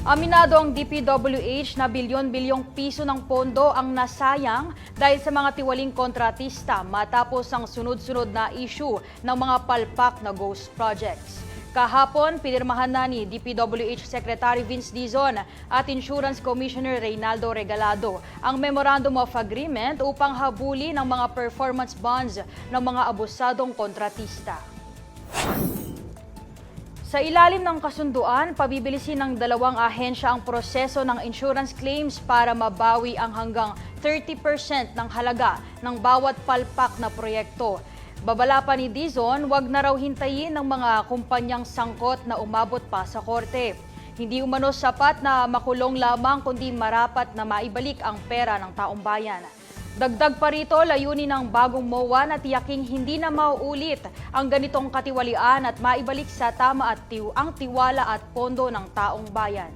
Aminado ang DPWH na bilyon-bilyong piso ng pondo ang nasayang dahil sa mga tiwaling kontratista matapos ang sunod-sunod na issue ng mga palpak na ghost projects. Kahapon, pinirmahan na ni DPWH Secretary Vince Dizon at Insurance Commissioner Reynaldo Regalado ang Memorandum of Agreement upang habuli ng mga performance bonds ng mga abusadong kontratista. Sa ilalim ng kasunduan, pabibilisin ng dalawang ahensya ang proseso ng insurance claims para mabawi ang hanggang 30% ng halaga ng bawat palpak na proyekto. Babala pa ni Dizon, wag na raw hintayin ng mga kumpanyang sangkot na umabot pa sa korte. Hindi umano sapat na makulong lamang kundi marapat na maibalik ang pera ng taong bayan. Dagdag pa rito, layunin ng bagong MOA na tiyaking hindi na mauulit ang ganitong katiwalian at maibalik sa tama at tiw ang tiwala at pondo ng taong bayan.